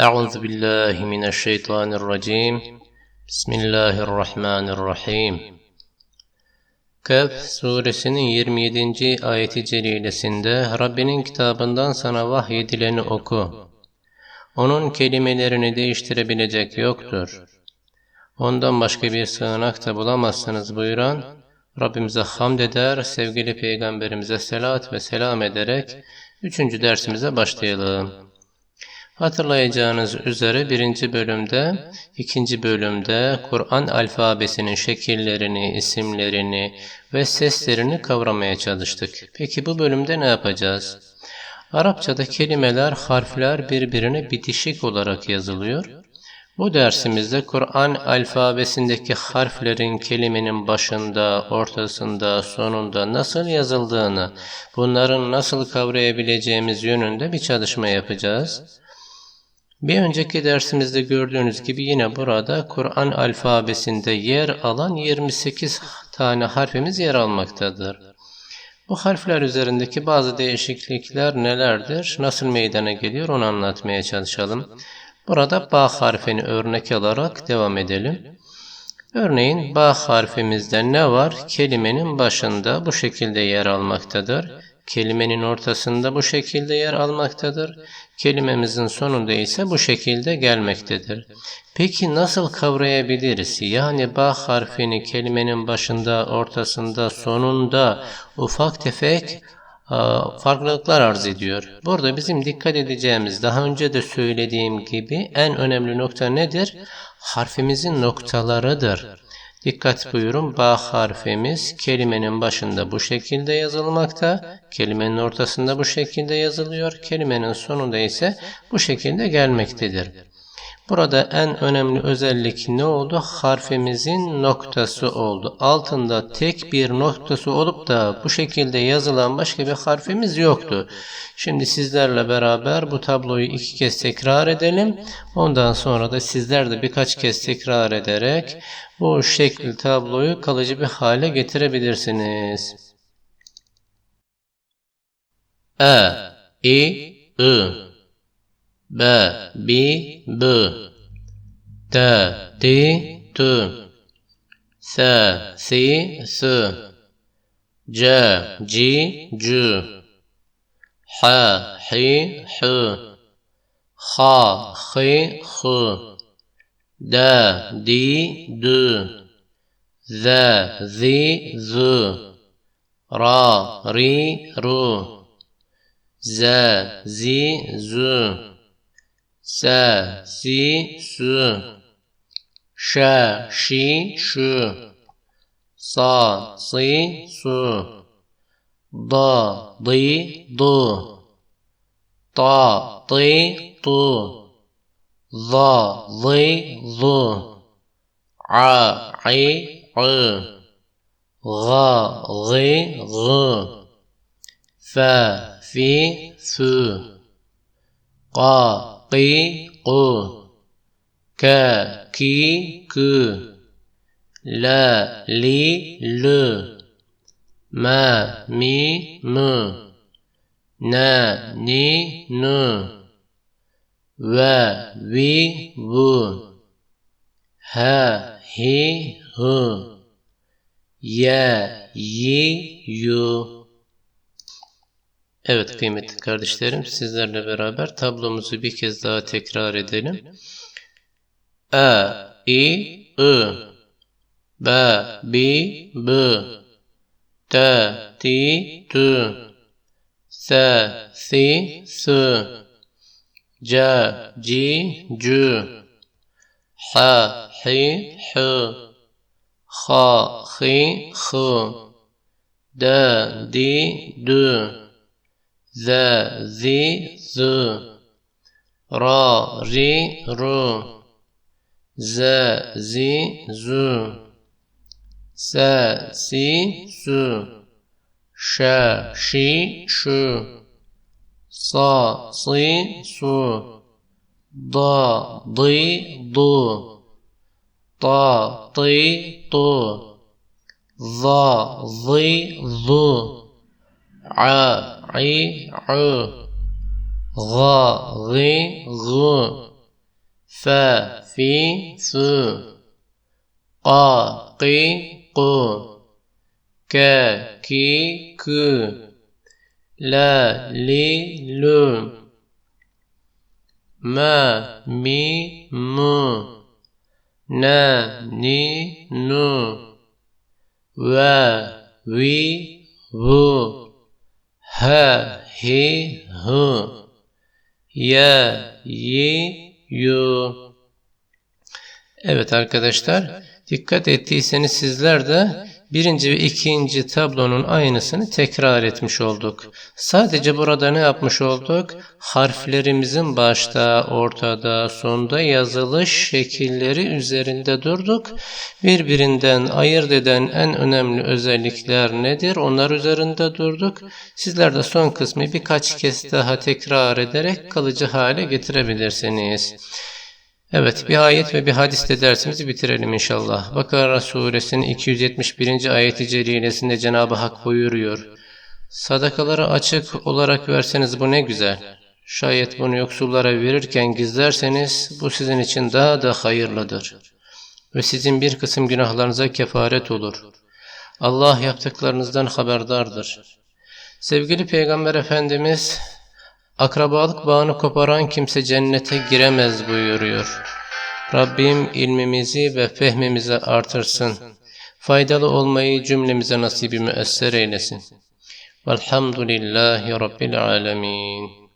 أعوذ بالله من الشيطان الرجيم بسم الله الرحمن الرحيم Kehf suresinin 27. ayeti celilesinde Rabbinin kitabından sana vahyedileni oku. Onun kelimelerini değiştirebilecek yoktur. Ondan başka bir sığınak da bulamazsınız buyuran Rabbimize hamd eder, sevgili peygamberimize selat ve selam ederek üçüncü dersimize başlayalım. Hatırlayacağınız üzere birinci bölümde, ikinci bölümde Kur'an alfabesinin şekillerini, isimlerini ve seslerini kavramaya çalıştık. Peki bu bölümde ne yapacağız? Arapçada kelimeler, harfler birbirine bitişik olarak yazılıyor. Bu dersimizde Kur'an alfabesindeki harflerin kelimenin başında, ortasında, sonunda nasıl yazıldığını, bunların nasıl kavrayabileceğimiz yönünde bir çalışma yapacağız. Bir önceki dersimizde gördüğünüz gibi yine burada Kur'an alfabesinde yer alan 28 tane harfimiz yer almaktadır. Bu harfler üzerindeki bazı değişiklikler nelerdir, nasıl meydana geliyor onu anlatmaya çalışalım. Burada ba harfini örnek alarak devam edelim. Örneğin ba harfimizde ne var? Kelimenin başında bu şekilde yer almaktadır. Kelimenin ortasında bu şekilde yer almaktadır. Kelimemizin sonunda ise bu şekilde gelmektedir. Peki nasıl kavrayabiliriz? Yani ba harfini kelimenin başında, ortasında, sonunda ufak tefek farklılıklar arz ediyor. Burada bizim dikkat edeceğimiz daha önce de söylediğim gibi en önemli nokta nedir? Harfimizin noktalarıdır. Dikkat buyurun ba harfimiz kelimenin başında bu şekilde yazılmakta, kelimenin ortasında bu şekilde yazılıyor, kelimenin sonunda ise bu şekilde gelmektedir. Burada en önemli özellik ne oldu? Harfimizin noktası oldu. Altında tek bir noktası olup da bu şekilde yazılan başka bir harfimiz yoktu. Şimdi sizlerle beraber bu tabloyu iki kez tekrar edelim. Ondan sonra da sizler de birkaç kez tekrar ederek bu şekil tabloyu kalıcı bir hale getirebilirsiniz. E, I, I B, B, B T, T, T S, Si, S C, J, J H, H, H X, X, X D, D, D Z, Z, Z Ra, Ri, R Z, Z, Z sa, si, su, sha, shi, shu, sa, si, su, da, di, du, ta, ti, tu, za, zi, zu, a, i, u, ga, gi, gu, fa, fi, fu, qa, قي قو. ك كي ك لا لي ل. م مي م. نا ني ن. و وي و. ها هي ه. يا يي يو Evet kıymetli kardeşlerim sizlerle beraber tablomuzu bir kez daha tekrar edelim. A, I, I, B, B, B, T, T, T, S, Si, S, C, C, C, H, H, H, H, H, H, D, D, D, Z, Z, Z. Ra, Ri, R. Z, Z, Z. S, Si, Su. Ş, Şi, Şu. Sa, Si, Su. Da, Di, Du. Ta, Ti, Tu. Za, Zi, Zu. ع عي غ غي غ ف في ف ق ق ق ك كي ك ل ل ل م م م ن ن ن و و و ha, hi, hu, ya, yi, yu. Evet arkadaşlar, dikkat ettiyseniz sizler de birinci ve ikinci tablonun aynısını tekrar etmiş olduk. Sadece burada ne yapmış olduk? Harflerimizin başta, ortada, sonda yazılış şekilleri üzerinde durduk. Birbirinden ayırt eden en önemli özellikler nedir? Onlar üzerinde durduk. Sizler de son kısmı birkaç kez daha tekrar ederek kalıcı hale getirebilirsiniz. Evet bir ayet ve bir hadiste dersimizi bitirelim inşallah. Bakara suresinin 271. ayeti celilesinde Cenab-ı Hak buyuruyor. Sadakaları açık olarak verseniz bu ne güzel. Şayet bunu yoksullara verirken gizlerseniz bu sizin için daha da hayırlıdır. Ve sizin bir kısım günahlarınıza kefaret olur. Allah yaptıklarınızdan haberdardır. Sevgili Peygamber Efendimiz Akrabalık bağını koparan kimse cennete giremez buyuruyor. Rabbim ilmimizi ve fehmimizi artırsın. Faydalı olmayı cümlemize nasibi müesser eylesin. Velhamdülillahi Rabbil alemin.